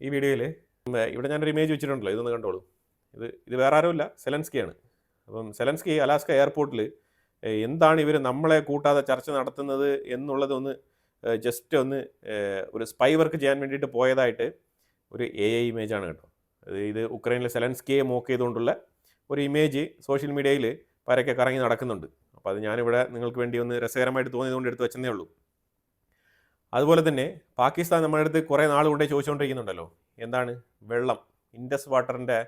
ഈ വീഡിയോയിൽ ഇവിടെ ഞാനൊരു ഇമേജ് വെച്ചിട്ടുണ്ടല്ലോ ഇതൊന്ന് കണ്ടോളൂ. ഇത് ഇത് വേറെ ആരുമില്ല സെലൻസ്കിയാണ്. അപ്പം സെലൻസ്കി അലാസ്ക എയർപോർട്ടിൽ എന്താണ് ഇവർ നമ്മളെ കൂട്ടാതെ ചർച്ച നടത്തുന്നത് എന്നുള്ളതൊന്ന് ജസ്റ്റ് ഒന്ന് ഒരു സ്പൈ വർക്ക് ചെയ്യാൻ വേണ്ടിയിട്ട് പോയതായിട്ട് ഒരു എ ഐ ഇമേജാണ് കേട്ടോ. അത് ഇത് ഉക്രൈനിലെ സെലൻസ്കിയെ മോക്ക് ചെയ്തുകൊണ്ടുള്ള ഒരു ഇമേജ് സോഷ്യൽ മീഡിയയിൽ പരക്കെ കറങ്ങി നടക്കുന്നുണ്ട്. അപ്പോൾ അത് ഞാനിവിടെ നിങ്ങൾക്ക് വേണ്ടി ഒന്ന് രസകരമായിട്ട് തോന്നിയതുകൊണ്ട് എടുത്ത് വെച്ചതേ ഉള്ളൂ. അതുപോലെ തന്നെ പാകിസ്ഥാൻ നമ്മുടെ അടുത്ത് കുറേ നാൾ കൊണ്ടേ ചോദിച്ചുകൊണ്ടിരിക്കുന്നുണ്ടല്ലോ. എന്താണ് വെള്ളം? ഇൻഡസ് വാട്ടറിന്റെ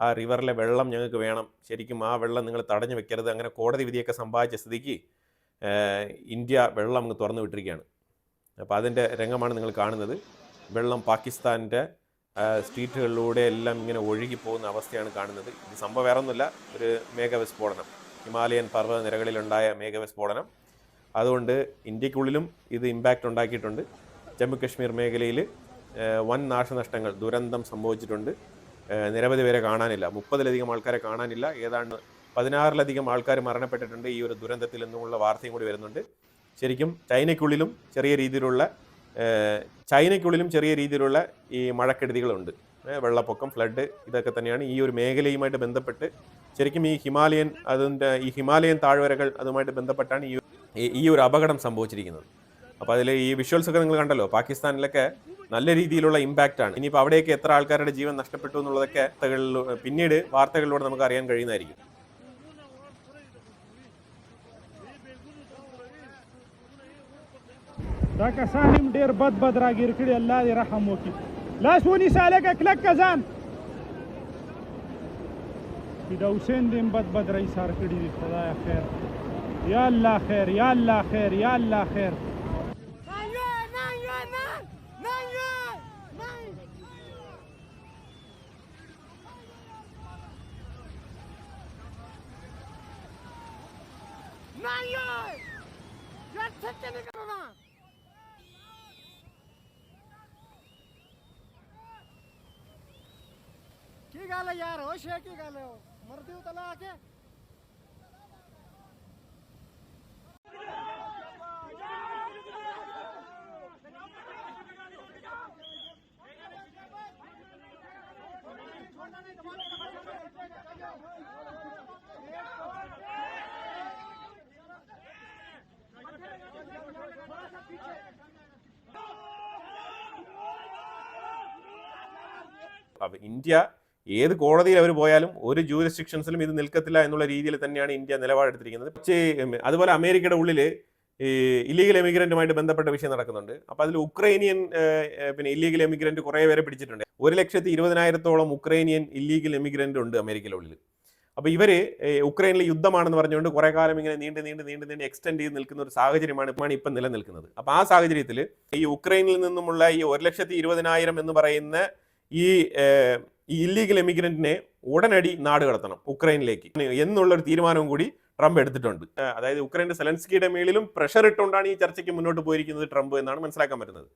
ആ റിവറിലെ വെള്ളം ഞങ്ങൾക്ക് വേണം. ശരിക്കും ആ വെള്ളം നിങ്ങൾ തടഞ്ഞു വെക്കരുത്. അങ്ങനെ കോടതി വിധിയൊക്കെ സമ്പാദിച്ച സ്ഥിതിക്ക് ഇന്ത്യ വെള്ളം അങ്ങ് തുറന്നു വിട്ടിരിക്കുകയാണ്. അപ്പോൾ അതിന്റെ രംഗമാണ് നിങ്ങൾ കാണുന്നത്. വെള്ളം പാകിസ്ഥാന്റെ സ്ട്രീറ്റുകളിലൂടെ എല്ലാം ഇങ്ങനെ ഒഴുകി പോകുന്ന അവസ്ഥയാണ് കാണുന്നത്. ഇത് സംഭവം വേറെ ഒന്നുമില്ല ഒരു മേഘവിസ്ഫോടനം. ഹിമാലയൻ പർവത നിരകളിലുണ്ടായ മേഘവിസ്ഫോടനം. അതുകൊണ്ട് ഇന്ത്യക്കുള്ളിലും ഇത് ഇമ്പാക്റ്റ് ഉണ്ടാക്കിയിട്ടുണ്ട്. ജമ്മു കശ്മീർ മേഖലയിൽ വൻ നാശനഷ്ടങ്ങൾ ദുരന്തം സംഭവിച്ചിട്ടുണ്ട്. നിരവധി പേരെ കാണാനില്ല. മുപ്പതിലധികം ആൾക്കാരെ കാണാനില്ല. ഏതാണ്ട് പതിനാറിലധികം ആൾക്കാർ മരണപ്പെട്ടിട്ടുണ്ട്. ഈ ഒരു ദുരന്തത്തിൽ നിന്നുമുള്ള വാർത്തയും കൂടി വരുന്നുണ്ട്. ശരിക്കും ചൈനയ്ക്കുള്ളിലും ചെറിയ രീതിയിലുള്ള ചൈനയ്ക്കുള്ളിലും ചെറിയ രീതിയിലുള്ള ഈ മഴക്കെടുതികളുണ്ട്. വെള്ളപ്പൊക്കം ഫ്ലഡ് ഇതൊക്കെ തന്നെയാണ് ഈ ഒരു മേഖലയുമായിട്ട് ബന്ധപ്പെട്ട് ശരിക്കും ഈ ഹിമാലയൻ അതിന്റെ ഈ ഹിമാലയൻ താഴ്വരകൾ അതുമായിട്ട് ബന്ധപ്പെട്ടാണ് ഈ ഈ- ഈ ഒരു അപകടം സംഭവിച്ചിരിക്കുന്നത് അപ്പോൾ അതിൽ ഈ വിഷ്വൽസ് ഒക്കെ നിങ്ങൾ കണ്ടല്ലോ പാകിസ്ഥാനിലൊക്കെ നല്ല രീതിയിലുള്ള ഇമ്പാക്റ്റ് ആണ് ഇനിയിപ്പോൾ അവിടെയൊക്കെ എത്ര ആൾക്കാരുടെ ജീവൻ നഷ്ടപ്പെട്ടു എന്നുള്ളതൊക്കെ വാർത്തകളിലൂ- പിന്നീട് വാർത്തകളിലൂടെ നമുക്ക് അറിയാൻ കഴിയുന്നതായിരിക്കും دا کسان هم ډیر بد بد راګیر کړي الله دې رحم وکړي لاس ونیسه هلکه کلک که ځان پیدا حسین دې هم بد بد رایسار کړي دي خدایه خیر Yalla her, yalla her, yalla her. Mario! You are taking the government! की गाल यार हो शे की गाल हो मर दू तला आके അപ്പോൾ ഇന്ത്യ ഏത് കോടതിയിൽ അവർ പോയാലും ഒരു ജൂരിസ്ഡിക്ഷൻസിലും ഇത് നിൽക്കത്തില്ല എന്നുള്ള രീതിയിൽ തന്നെയാണ് ഇന്ത്യ നിലപാടെടുത്തിരിക്കുന്നത്. പക്ഷേ അതുപോലെ അമേരിക്കയുടെ ഉള്ളിൽ ഈ ഇല്ലീഗൽ എമിഗ്രന്റുമായിട്ട് ബന്ധപ്പെട്ട വിഷയം നടക്കുന്നുണ്ട്. അപ്പം അതിൽ ഉക്രൈനിയൻ പിന്നെ ഇല്ലീഗൽ എമിഗ്രന്റ് കുറേ പേരെ പിടിച്ചിട്ടുണ്ട്. ഒരു ലക്ഷത്തി ഇരുപതിനായിരത്തോളം ഉക്രൈനിയൻ ഇല്ലീഗൽ എമിഗ്രന്റ് ഉണ്ട് അമേരിക്കയിലുള്ളിൽ അപ്പോൾ ഇവർ ഉക്രൈനിൽ യുദ്ധമാണെന്ന് പറഞ്ഞുകൊണ്ട് കുറേ കാലം ഇങ്ങനെ നീണ്ട് നീണ്ട് നീണ്ട് നീണ്ട് എക്സ്റ്റെൻഡ് ചെയ്ത് നിൽക്കുന്ന ഒരു സാഹചര്യമാണ് ഇപ്പോൾ ഇപ്പം നിലനിൽക്കുന്നത്. അപ്പോൾ ആ സാഹചര്യത്തിൽ ഈ ഉക്രൈനിൽ നിന്നുമുള്ള ഈ ഒരു ലക്ഷത്തി ഇരുപതിനായിരം എന്ന് പറയുന്ന ഈ ഈ ഇല്ലീഗൽ എമിഗ്രന്റിനെ ഉടനടി നാട് കടത്തണം ഉക്രൈനിലേക്ക് എന്നുള്ളൊരു തീരുമാനവും കൂടി ട്രംപ് എടുത്തിട്ടുണ്ട്. അതായത് ഉക്രൈന്റെ സെലൻസ്കിയുടെ മേളിലും പ്രഷർ ഇട്ടുകൊണ്ടാണ് ഈ ചർച്ചയ്ക്ക് മുന്നോട്ട് പോയിരിക്കുന്നത് ട്രംപ് എന്നാണ് മനസ്സിലാക്കാൻ പറ്റുന്നത്.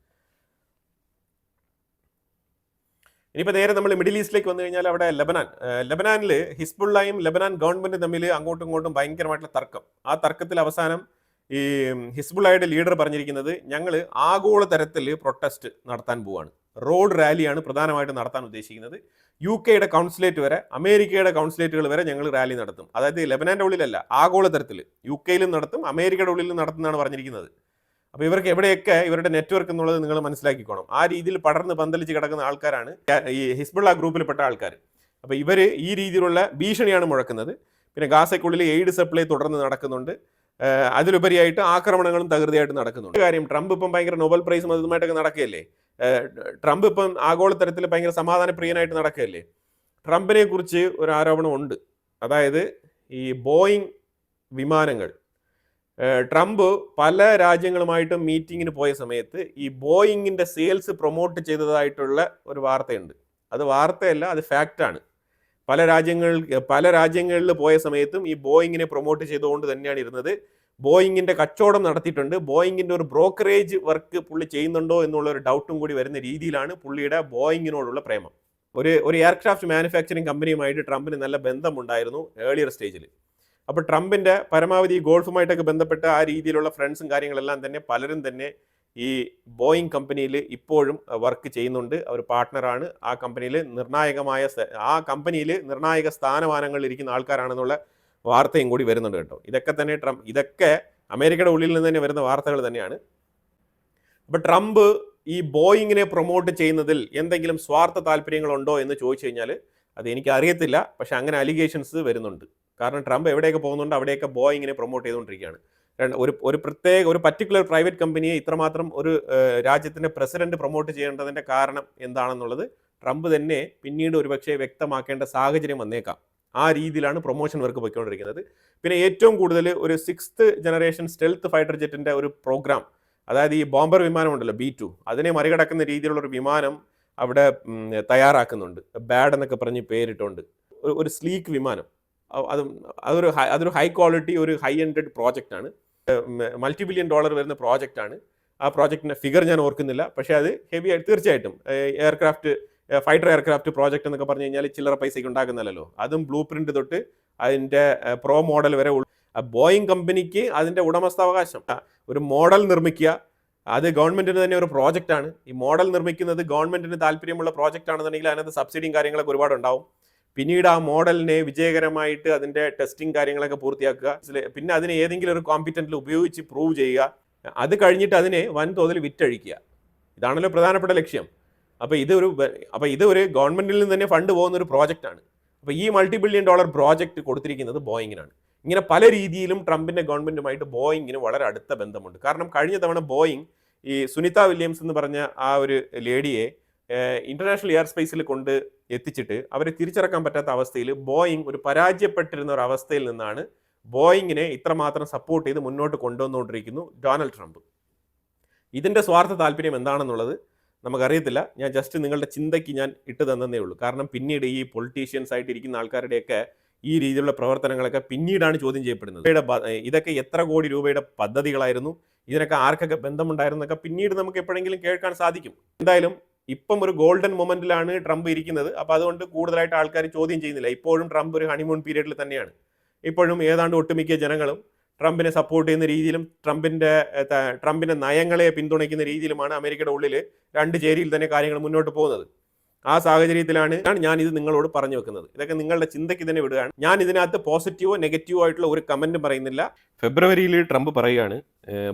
ഇനിയിപ്പോൾ നേരെ നമ്മൾ മിഡിൽ ഈസ്റ്റിലേക്ക് വന്നു കഴിഞ്ഞാൽ അവിടെ ലബനാൻ. ലബനാനിൽ ഹിസ്ബുള്ളയും ലബനാൻ ഗവൺമെന്റും തമ്മിൽ അങ്ങോട്ടും ഇങ്ങോട്ടും ഭയങ്കരമായിട്ടുള്ള തർക്കം. ആ തർക്കത്തിൽ അവസാനം ഈ ഹിസ്ബുള്ളയുടെ ലീഡർ പറഞ്ഞിരിക്കുന്നത് ഞങ്ങൾ ആഗോള തരത്തിൽ പ്രൊട്ടസ്റ്റ് നടത്താൻ പോവാണ്. റോഡ് റാലിയാണ് പ്രധാനമായിട്ട് നടത്താൻ ഉദ്ദേശിക്കുന്നത്. യു കെയുടെ കൗൺസിലേറ്റ് വരെ അമേരിക്കയുടെ കൗൺസിലേറ്റുകൾ വരെ ഞങ്ങൾ റാലി നടത്തും. അതായത് ലെബനാന്റെ ഉള്ളിലല്ല ആഗോള തരത്തിൽ യു കെയിലും നടത്തും അമേരിക്കയുടെ ഉള്ളിലും നടത്തുന്നതാണ് പറഞ്ഞിരിക്കുന്നത്. അപ്പോൾ ഇവർക്ക് എവിടെയൊക്കെ ഇവരുടെ നെറ്റ്വർക്ക് എന്നുള്ളത് നിങ്ങൾ മനസ്സിലാക്കിക്കോണം. ആ രീതിയിൽ പടർന്ന് പന്തലിച്ച് കിടക്കുന്ന ആൾക്കാരാണ് ഈ ഹിസ്ബുള്ള ഗ്രൂപ്പിൽപ്പെട്ട ആൾക്കാർ അപ്പോൾ ഇവർ ഈ രീതിയിലുള്ള ഭീഷണിയാണ് മുഴക്കുന്നത്. പിന്നെ ഗാസയ്ക്കുള്ളിൽ എയ്ഡ് സപ്ലൈ തുടർന്ന് നടക്കുന്നുണ്ട്. അതിലുപരിയായിട്ട് ആക്രമണങ്ങളും തകൃതിയായിട്ട് നടക്കുന്നുണ്ട്. കാര്യം ട്രംപ് ഇപ്പം ഭയങ്കര നോബൽ പ്രൈസും അതുമായിട്ടൊക്കെ നടക്കുകയല്ലേ? ട്രംപ് ഇപ്പം ആഗോളതലത്തിൽ ഭയങ്കര സമാധാന പ്രിയനായിട്ട് നടക്കുകയല്ലേ? ട്രംപിനെ കുറിച്ച് ഒരു ആരോപണം ഉണ്ട് അതായത് ഈ ബോയിങ് വിമാനങ്ങൾ. ട്രംപ് പല രാജ്യങ്ങളുമായിട്ടും മീറ്റിങ്ങിന് പോയ സമയത്ത് ഈ ബോയിങ്ങിന്റെ സെയിൽസ് പ്രൊമോട്ട് ചെയ്തതായിട്ടുള്ള ഒരു വാർത്തയുണ്ട്. അത് വാർത്തയല്ല അത് ഫാക്റ്റാണ്. പല രാജ്യങ്ങൾ പല രാജ്യങ്ങളിൽ പോയ സമയത്തും ഈ ബോയിങ്ങിനെ പ്രൊമോട്ട് ചെയ്തുകൊണ്ട് തന്നെയാണ് ഇരുന്നത്. ബോയിങ്ങിന്റെ കച്ചവടം നടത്തിയിട്ടുണ്ട്. ബോയിങ്ങിന്റെ ഒരു ബ്രോക്കറേജ് വർക്ക് പുള്ളി ചെയ്യുന്നുണ്ടോ എന്നുള്ള ഒരു ഡൗട്ടും കൂടി വരുന്ന രീതിയിലാണ് പുള്ളിയുടെ ബോയിങ്ങിനോടുള്ള പ്രേമം. ഒരു ഒരു എയർക്രാഫ്റ്റ് മാനുഫാക്ചറിങ് കമ്പനിയുമായിട്ട് ട്രംപിന് നല്ല ബന്ധമുണ്ടായിരുന്നു ഏർലിയർ സ്റ്റേജിൽ അപ്പോൾ ട്രംപിന്റെ പരമാവധി ഗോൾഫുമായിട്ടൊക്കെ ബന്ധപ്പെട്ട് ആ രീതിയിലുള്ള ഫ്രണ്ട്സും കാര്യങ്ങളെല്ലാം തന്നെ പലരും തന്നെ ഈ ബോയിങ് കമ്പനിയിൽ ഇപ്പോഴും വർക്ക് ചെയ്യുന്നുണ്ട്. അവർ പാർട്ട്ണറാണ്. ആ കമ്പനിയിൽ നിർണായകമായ ആ കമ്പനിയിൽ നിർണായക സ്ഥാനമാനങ്ങളിൽ ഇരിക്കുന്ന ആൾക്കാരാണെന്നുള്ള വാർത്തയും കൂടി വരുന്നുണ്ട് കേട്ടോ. ഇതൊക്കെ തന്നെ ട്രംപ് ഇതൊക്കെ അമേരിക്കയുടെ ഉള്ളിൽ നിന്ന് തന്നെ വരുന്ന വാർത്തകൾ തന്നെയാണ്. അപ്പോൾ ട്രംപ് ഈ ബോയിങ്ങിനെ പ്രൊമോട്ട് ചെയ്യുന്നതിൽ എന്തെങ്കിലും സ്വാർത്ഥ താല്പര്യങ്ങളുണ്ടോ എന്ന് ചോദിച്ചു കഴിഞ്ഞാൽ അത് എനിക്ക് അറിയത്തില്ല. പക്ഷെ അങ്ങനെ അലിഗേഷൻസ് വരുന്നുണ്ട്. കാരണം ട്രംപ് എവിടെയൊക്കെ പോകുന്നുണ്ട് അവിടെയൊക്കെ ബോയിങ്ങിനെ പ്രൊമോട്ട് ചെയ്തുകൊണ്ടിരിക്കുകയാണ്. ഒരു ഒരു പ്രത്യേക ഒരു പർട്ടിക്കുലർ പ്രൈവറ്റ് കമ്പനിയെ ഇത്രമാത്രം ഒരു രാജ്യത്തിന്റെ പ്രസിഡന്റ് പ്രൊമോട്ട് ചെയ്യേണ്ടതിന്റെ കാരണം എന്താണെന്നുള്ളത് ട്രംപ് തന്നെ പിന്നീട് ഒരുപക്ഷെ വ്യക്തമാക്കേണ്ട സാഹചര്യം വന്നേക്കാം. ആ രീതിയിലാണ് പ്രൊമോഷൻ വർക്ക് പോയിക്കൊണ്ടിരിക്കുന്നത്. പിന്നെ ഏറ്റവും കൂടുതൽ ഒരു സിക്സ്ത് ജനറേഷൻ സ്റ്റെൽത്ത് ഫൈറ്റർ ജെറ്റിന്റെ ഒരു പ്രോഗ്രാം അതായത് ഈ ബോംബർ വിമാനമുണ്ടല്ലോ ബി ടു അതിനെ മറികടക്കുന്ന രീതിയിലുള്ള ഒരു വിമാനം അവിടെ തയ്യാറാക്കുന്നുണ്ട്. ബാഡ് എന്നൊക്കെ പറഞ്ഞ് പേരിട്ടുണ്ട്. ഒരു- സ്ലീക്ക് വിമാനം. അത് അതൊരു അതൊരു ഹൈ ക്വാളിറ്റി ഒരു ഹൈ എൻഡഡ് പ്രോജക്റ്റ് ആണ്. മൾട്ടി ബില്യൺ ഡോളർ വരുന്ന പ്രോജക്റ്റ് ആണ്. ആ പ്രോജക്റ്റിന്റെ ഫിഗർ ഞാൻ ഓർക്കുന്നില്ല. പക്ഷേ അത് ഹെവി ആയിട്ട് തീർച്ചയായിട്ടും എയർക്രാഫ്റ്റ് ഫൈറ്റർ എയർക്രാഫ്റ്റ് പ്രോജക്റ്റ് എന്നൊക്കെ പറഞ്ഞു കഴിഞ്ഞാൽ ചില്ലറ പൈസയ്ക്ക് ഉണ്ടാക്കുന്നല്ലോ അതും ബ്ലൂ പ്രിന്റ് തൊട്ട് അതിന്റെ പ്രോ മോഡൽ വരെ ബോയിങ് കമ്പനിക്ക് അതിന്റെ ഉടമസ്ഥാവകാശം. ഒരു മോഡൽ നിർമ്മിക്കുക അത് ഗവൺമെന്റിന് തന്നെ ഒരു പ്രോജക്റ്റ് ആണ്. ഈ മോഡൽ നിർമ്മിക്കുന്നത് ഗവൺമെന്റിന് താല്പര്യമുള്ള പ്രോജക്റ്റ് ആണെന്നുണ്ടെങ്കിൽ അതിനകത്ത് സബ്സിഡിയും കാര്യങ്ങളൊക്കെ ഒരുപാട് ഉണ്ടാവും. പിന്നീട് ആ മോഡലിനെ വിജയകരമായിട്ട് അതിന്റെ ടെസ്റ്റിംഗ് കാര്യങ്ങളൊക്കെ പൂർത്തിയാക്കുക പിന്നെ അതിനെ ഏതെങ്കിലും ഒരു കോമ്പിറ്റന്റിൽ ഉപയോഗിച്ച് പ്രൂവ് ചെയ്യുക അത് കഴിഞ്ഞിട്ട് അതിനെ വൻതോതിൽ വിറ്റഴിക്കുക. ഇതാണല്ലോ പ്രധാനപ്പെട്ട ലക്ഷ്യം. അപ്പോൾ ഇത് ഒരു അപ്പോൾ ഇത് ഒരു ഗവൺമെന്റിൽ നിന്ന് തന്നെ ഫണ്ട് പോകുന്ന ഒരു പ്രോജക്റ്റാണ് അപ്പോൾ ഈ മൾട്ടി ബില്യൺ ഡോളർ പ്രോജക്റ്റ് കൊടുത്തിരിക്കുന്നത് ബോയിങ്ങിനാണ് ഇങ്ങനെ പല രീതിയിലും ട്രംപിന്റെ ഗവൺമെന്റുമായിട്ട് ബോയിങ്ങിന് വളരെ അടുത്ത ബന്ധമുണ്ട്. കാരണം കഴിഞ്ഞ തവണ ബോയിങ് ഈ സുനിത വില്യംസ് എന്ന് പറഞ്ഞ ആ ഒരു ലേഡിയെ ഇന്റർനാഷണൽ എയർ സ്പേസിൽ കൊണ്ട് എത്തിച്ചിട്ട് അവരെ തിരിച്ചിറക്കാൻ പറ്റാത്ത അവസ്ഥയിൽ ബോയിങ് ഒരു പരാജയപ്പെട്ടിരുന്ന ഒരു അവസ്ഥയിൽ നിന്നാണ് ബോയിങ്ങിനെ ഇത്രമാത്രം സപ്പോർട്ട് ചെയ്ത് മുന്നോട്ട് കൊണ്ടുവന്നുകൊണ്ടിരിക്കുന്നു ഡൊണാൾഡ് ട്രംപ് ഇതിന്റെ സ്വാർത്ഥ താല്പര്യം എന്താണെന്നുള്ളത് നമുക്കറിയത്തില്ല. ഞാൻ ജസ്റ്റ് നിങ്ങളുടെ ചിന്തയ്ക്ക് ഞാൻ ഇട്ട് തന്നതേ ഉള്ളൂ. കാരണം പിന്നീട് ഈ പൊളിറ്റീഷ്യൻസ് ആയിട്ട് ഇരിക്കുന്ന ആൾക്കാരുടെയൊക്കെ ഈ രീതിയിലുള്ള പ്രവർത്തനങ്ങളൊക്കെ പിന്നീടാണ് ചോദ്യം ചെയ്യപ്പെടുന്നത്. ഇതൊക്കെ എത്ര കോടി രൂപയുടെ പദ്ധതികളായിരുന്നു? ഇതിനൊക്കെ ആർക്കൊക്കെ ബന്ധമുണ്ടായിരുന്നൊക്കെ പിന്നീട് നമുക്ക് എപ്പോഴെങ്കിലും കേൾക്കാൻ സാധിക്കും. എന്തായാലും ഇപ്പം ഒരു ഗോൾഡൻ മൊമെന്റിലാണ് ട്രംപ് ഇരിക്കുന്നത്. അപ്പോൾ അതുകൊണ്ട് കൂടുതലായിട്ട് ആൾക്കാർ ചോദ്യം ചെയ്യുന്നില്ല. ഇപ്പോഴും ട്രംപ് ഒരു ഹണിമൂൺ പീരീഡിൽ തന്നെയാണ്. ഇപ്പോഴും ഏതാണ്ട് ഒട്ടുമിക്ക ജനങ്ങളും ട്രംപിനെ സപ്പോർട്ട് ചെയ്യുന്ന രീതിയിലും ട്രംപിന്റെ ട്രംപിന്റെ നയങ്ങളെ പിന്തുണയ്ക്കുന്ന രീതിയിലുമാണ് അമേരിക്കയുടെ ഉള്ളിൽ രണ്ട് ചേരിയിൽ തന്നെ കാര്യങ്ങൾ മുന്നോട്ട് പോകുന്നത്. ആ സാഹചര്യത്തിലാണ് ഞാൻ ഇത് നിങ്ങളോട് പറഞ്ഞു വെക്കുന്നത്. ഇതൊക്കെ നിങ്ങളുടെ ചിന്തയ്ക്ക് തന്നെ വിടുകയാണ്. ഞാൻ ഇതിനകത്ത് പോസിറ്റീവോ നെഗറ്റീവോ ആയിട്ടുള്ള ഒരു കമന്റ് പറയുന്നില്ല. ഫെബ്രുവരിയിൽ ട്രംപ് പറയുകയാണ്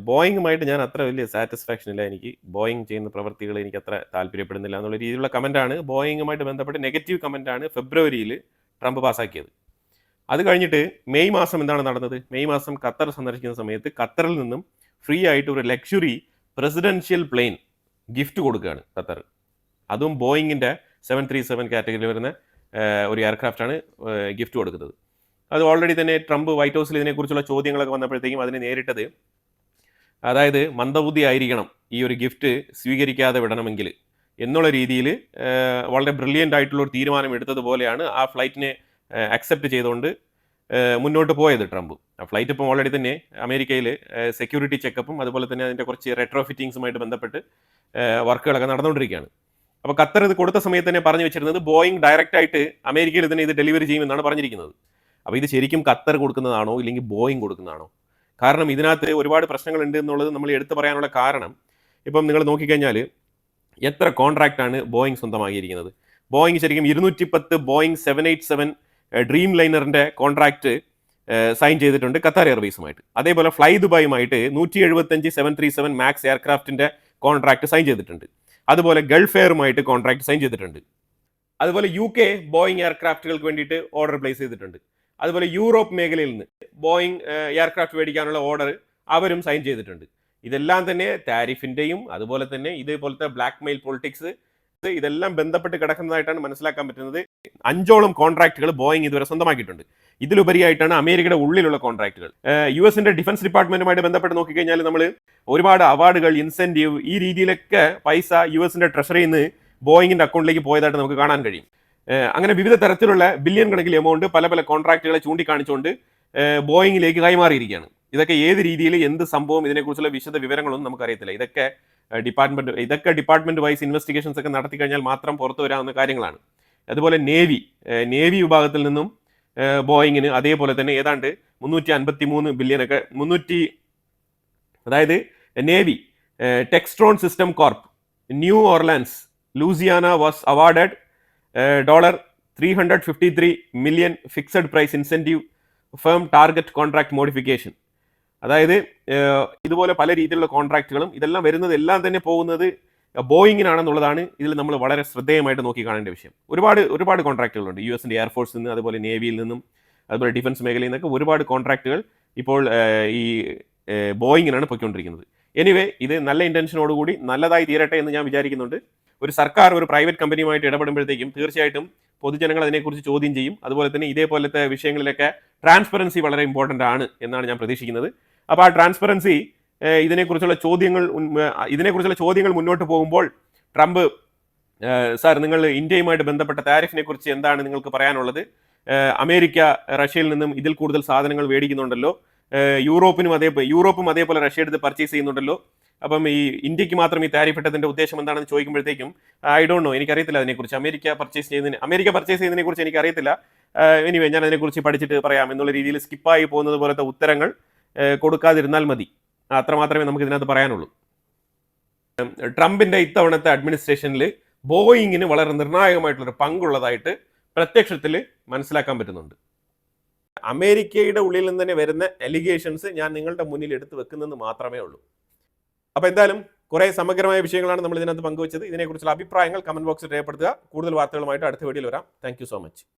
ബോയിങ്ങുമായിട്ട് ഞാൻ അത്ര വലിയ സാറ്റിസ്ഫാക്ഷൻ ഇല്ല എനിക്ക്. ബോയിങ് ചെയ്യുന്ന പ്രവൃത്തികൾ എനിക്ക് അത്ര താല്പര്യപ്പെടുന്നില്ല എന്നുള്ള രീതിയിലുള്ള കമന്റാണ് ബോയിങ്ങുമായിട്ട് ബന്ധപ്പെട്ട് നെഗറ്റീവ് കമന്റാണ് ഫെബ്രുവരിയിൽ ട്രംപ് പാസ്സാക്കിയത് അത് കഴിഞ്ഞിട്ട് മെയ് മാസം എന്താണ് നടന്നത്? മെയ് മാസം ഖത്തർ സന്ദർശിക്കുന്ന സമയത്ത് ഖത്തറിൽ നിന്നും ഫ്രീ ആയിട്ട് ഒരു ലക്ഷറി പ്രസിഡൻഷ്യൽ പ്ലെയിൻ ഗിഫ്റ്റ് കൊടുക്കുകയാണ് ഖത്തർ. അതും ബോയിങ്ങിന്റെ സെവൻ ത്രീ സെവൻ കാറ്റഗറിയിൽ വരുന്ന ഒരു എയർക്രാഫ്റ്റാണ് ഗിഫ്റ്റ് കൊടുക്കുന്നത്. അത് ഓൾറെഡി തന്നെ ട്രംപ് വൈറ്റ് ഹൗസിൽ ഇതിനെക്കുറിച്ചുള്ള ചോദ്യങ്ങളൊക്കെ വന്നപ്പോഴത്തേക്കും അതിനെ നേരിട്ടത് അതായത് മന്ദബുദ്ധി ആയിരിക്കണം ഈ ഒരു ഗിഫ്റ്റ് സ്വീകരിക്കാതെ വിടണമെങ്കിൽ എന്നുള്ള രീതിയിൽ വളരെ ബ്രില്യന്റ് ആയിട്ടുള്ള ഒരു തീരുമാനം എടുത്തതുപോലെയാണ് ആ ഫ്ലൈറ്റിനെ അക്സെപ്റ്റ് ചെയ്തുകൊണ്ട് മുന്നോട്ട് പോയത് ട്രംപ്. ഫ്ലൈറ്റ് ഇപ്പം ഓൾറെഡി തന്നെ അമേരിക്കയിൽ സെക്യൂരിറ്റി ചെക്കപ്പും അതുപോലെ തന്നെ അതിന്റെ കുറച്ച് റെട്രോ ഫിറ്റിങ്സുമായിട്ട് ബന്ധപ്പെട്ട് വർക്കുകളൊക്കെ നടന്നുകൊണ്ടിരിക്കുകയാണ്. അപ്പോൾ ഖത്തർ ഇത് കൊടുത്ത സമയത്ത് തന്നെ പറഞ്ഞു വെച്ചിരുന്നത് ബോയിങ് ഡയറക്റ്റ് ആയിട്ട് അമേരിക്കയിൽ തന്നെ ഇത് ഡെലിവറി ചെയ്യുമെന്നാണ് പറഞ്ഞിരിക്കുന്നത്. അപ്പോൾ ഇത് ശരിക്കും ഖത്തർ കൊടുക്കുന്നതാണോ ഇല്ലെങ്കിൽ ബോയിങ് കൊടുക്കുന്നതാണോ? കാരണം ഇതിനകത്ത് ഒരുപാട് പ്രശ്നങ്ങളുണ്ട് എന്നുള്ളത് നമ്മൾ എടുത്തു പറയാനുള്ള കാരണം ഇപ്പം നിങ്ങൾ നോക്കിക്കഴിഞ്ഞാൽ എത്ര കോൺട്രാക്റ്റാണ് ബോയിങ് സ്വന്തമാക്കിയിരിക്കുന്നത്? ബോയിങ് ശരിക്കും ഇരുന്നൂറ്റി പത്ത് Boeing seven eight seven dream ലൈനറിന്റെ contract sign ചെയ്തിട്ടുണ്ട് ഖത്താർ എയർവേസുമായിട്ട് അതേപോലെ ഫ്ലൈ ദുബായുമായിട്ട് നൂറ്റി എഴുപത്തഞ്ച് സെവൻ ത്രീ സെവൻ മാക്സ് എയർക്രാഫ്റ്റിന്റെ കോൺട്രാക്ട് സൈൻ ചെയ്തിട്ടുണ്ട്. അതുപോലെ ഗൾഫ് എയറുമായിട്ട് കോൺട്രാക്ട് സൈൻ ചെയ്തിട്ടുണ്ട്. അതുപോലെ യു കെ ബോയിങ് എയർക്രാഫ്റ്റുകൾക്ക് വേണ്ടിയിട്ട് ഓർഡർ പ്ലേസ് ചെയ്തിട്ടുണ്ട്. അതുപോലെ യൂറോപ്പ് മേഖലയിൽ നിന്ന് ബോയിങ് എയർക്രാഫ്റ്റ് മേടിക്കാനുള്ള ഓർഡർ അവരും സൈൻ ചെയ്തിട്ടുണ്ട്. ഇതെല്ലാം തന്നെ താരിഫിന്റെയും അതുപോലെ തന്നെ ഇതേപോലത്തെ ബ്ലാക്ക് മെയിൽ പൊളിറ്റിക്സ് ഇതെല്ലാം ബന്ധപ്പെട്ട് കിടക്കുന്നതായിട്ടാണ് മനസ്സിലാക്കാൻ പറ്റുന്നത്. അഞ്ചോളം കോൺട്രാക്ടുകൾ ബോയിങ് ഇതുവരെ സ്വന്തമാക്കിയിട്ടുണ്ട്. ഇതിലുപരിയായിട്ടാണ് അമേരിക്കയുടെ ഉള്ളിലുള്ള കോൺട്രാക്ടുകൾ യു എസിന്റെ ഡിഫൻസ് ഡിപ്പാർട്ട്മെന്റുമായിട്ട് ബന്ധപ്പെട്ട് നോക്കിക്കഴിഞ്ഞാൽ നമ്മൾ ഒരുപാട് അവാർഡുകൾ ഇൻസെന്റീവ് ഈ രീതിയിലൊക്കെ പൈസ യു എസിന്റെ ട്രഷറിയിൽ നിന്ന് ബോയിങ്ങിന്റെ അക്കൗണ്ടിലേക്ക് പോയതായിട്ട് നമുക്ക് കാണാൻ കഴിയും. അങ്ങനെ വിവിധ തരത്തിലുള്ള ബില്യൺ കണക്കിൽ എമൗണ്ട് പല പല കോൺട്രാക്റ്റുകളെ ചൂണ്ടിക്കാണിച്ചുകൊണ്ട് ബോയിങ്ങിലേക്ക് കൈമാറിയിരിക്കുകയാണ്. ഇതൊക്കെ ഏത് രീതിയിൽ എന്ത് സംഭവം ഇതിനെക്കുറിച്ചുള്ള വിശദ വിവരങ്ങളൊന്നും നമുക്കറിയത്തില്ല. ഇതൊക്കെ ഡിപ്പാർട്ട്മെന്റ് ഇതൊക്കെ ഡിപ്പാർട്ട്മെന്റ് വൈസ് ഇൻവെസ്റ്റിഗേഷൻസ് ഒക്കെ നടത്തി കഴിഞ്ഞാൽ മാത്രം പുറത്തു വരാവുന്ന കാര്യങ്ങളാണ്. അതുപോലെ നേവി നേവി വിഭാഗത്തിൽ നിന്നും ബോയിങ്ങിന് അതേപോലെ തന്നെ ഏതാണ്ട് മുന്നൂറ്റി അൻപത്തി മൂന്ന് ബില്യനൊക്കെ മുന്നൂറ്റി അതായത് navy Textron system corp New Orleans Louisiana was awarded dollar three hundred fifty three million fixed price incentive firm target contract modification. അതായത് ഇതുപോലെ പല രീതിയിലുള്ള കോൺട്രാക്റ്റുകളും ഇതെല്ലാം വരുന്നത് എല്ലാം തന്നെ പോകുന്നത് ബോയിങ്ങിനാണെന്നുള്ളതാണ് ഇതിൽ നമ്മൾ വളരെ ശ്രദ്ധേയമായിട്ട് നോക്കി കാണേണ്ട വിഷയം. ഒരുപാട് ഒരുപാട് കോൺട്രാക്റ്റുകളുണ്ട്. യു എസിന്റെ എയർഫോഴ്സിൽ നിന്ന് അതുപോലെ നേവിയിൽ നിന്നും അതുപോലെ ഡിഫൻസ് മേഖലയിൽ നിന്നൊക്കെ ഒരുപാട് കോൺട്രാക്റ്റുകൾ ഇപ്പോൾ ഈ ബോയിങ്ങിനാണ് പൊയ്ക്കൊണ്ടിരിക്കുന്നത്. എനിവേ ഇത് നല്ല ഇന്റൻഷനോടുകൂടി നല്ലതായി തീരട്ടെ എന്ന് ഞാൻ വിചാരിക്കുന്നുണ്ട്. ഒരു സർക്കാർ ഒരു പ്രൈവറ്റ് കമ്പനിയുമായിട്ട് ഇടപെടുമ്പോഴത്തേക്കും തീർച്ചയായിട്ടും പൊതുജനങ്ങൾ അതിനെക്കുറിച്ച് ചോദ്യം ചെയ്യും. അതുപോലെ തന്നെ ഇതേപോലത്തെ വിഷയങ്ങളിലൊക്കെ ട്രാൻസ്പെറൻസി വളരെ ഇമ്പോർട്ടന്റ് ആണ് എന്നാണ് ഞാൻ പ്രതീക്ഷിക്കുന്നത്. അപ്പോൾ ആ ട്രാൻസ്പെറൻസി ഇതിനെക്കുറിച്ചുള്ള ചോദ്യങ്ങൾ ഇതിനെക്കുറിച്ചുള്ള ചോദ്യങ്ങൾ മുന്നോട്ട് പോകുമ്പോൾ ട്രംപ് സാർ നിങ്ങൾ ഇന്ത്യയുമായിട്ട് ബന്ധപ്പെട്ട താരിഫിനെ കുറിച്ച് എന്താണ് നിങ്ങൾക്ക് പറയാനുള്ളത്? അമേരിക്ക റഷ്യയിൽ നിന്നും ഇതിൽ കൂടുതൽ സാധനങ്ങൾ മേടിക്കുന്നുണ്ടല്ലോ. യൂറോപ്പിനും അതേ യൂറോപ്പും അതേപോലെ റഷ്യ എടുത്ത് പർച്ചേസ് ചെയ്യുന്നുണ്ടല്ലോ. അപ്പം ഈ ഇന്ത്യയ്ക്ക് മാത്രം ഈ താരിഫ് ഇട്ടതിന്റെ ഉദ്ദേശം എന്താണെന്ന് ചോദിക്കുമ്പോഴത്തേക്കും ഐ ഡോണ്ട് നോ എനിക്കറിയത്തില്ല അതിനെക്കുറിച്ച്. അമേരിക്ക പർച്ചേസ് ചെയ്യുന്നതിന് അമേരിക്ക പർച്ചേസ് ചെയ്യുന്നതിനെക്കുറിച്ച് എനിക്കറിയത്തില്ല. എനിവേ ഞാൻ അതിനെക്കുറിച്ച് പഠിച്ചിട്ട് പറയാം എന്നുള്ള രീതിയിൽ സ്കിപ്പായി പോകുന്നത് പോലത്തെ ഉത്തരങ്ങൾ കൊടുക്കാതിരുന്നാൽ മതി. അത്ര മാത്രമേ നമുക്ക് ഇതിനകത്ത് പറയാനുള്ളൂ. ട്രംപിന്റെ ഇത്തവണത്തെ അഡ്മിനിസ്ട്രേഷനിൽ ബോയിങ്ങിന് വളരെ നിർണായകമായിട്ടുള്ളൊരു പങ്കുള്ളതായിട്ട് പ്രത്യക്ഷത്തിൽ മനസ്സിലാക്കാൻ പറ്റുന്നുണ്ട്. അമേരിക്കയുടെ ഉള്ളിൽ നിന്ന് തന്നെ വരുന്ന എലിഗേഷൻസ് ഞാൻ നിങ്ങളുടെ മുന്നിൽ എടുത്ത് വെക്കുന്നെന്ന് മാത്രമേ ഉള്ളൂ. അപ്പോൾ എന്തായാലും കുറേ സമഗ്രമായ വിഷയങ്ങളാണ് നമ്മൾ ഇതിനകത്ത് പങ്കുവച്ചത്. ഇതിനെക്കുറിച്ചുള്ള അഭിപ്രായങ്ങൾ കമന്റ് ബോക്സിൽ രേഖപ്പെടുത്തുക. കൂടുതൽ വാർത്തകളുമായിട്ട് അടുത്ത വീഡിയോയിൽ വരാം. Thank so much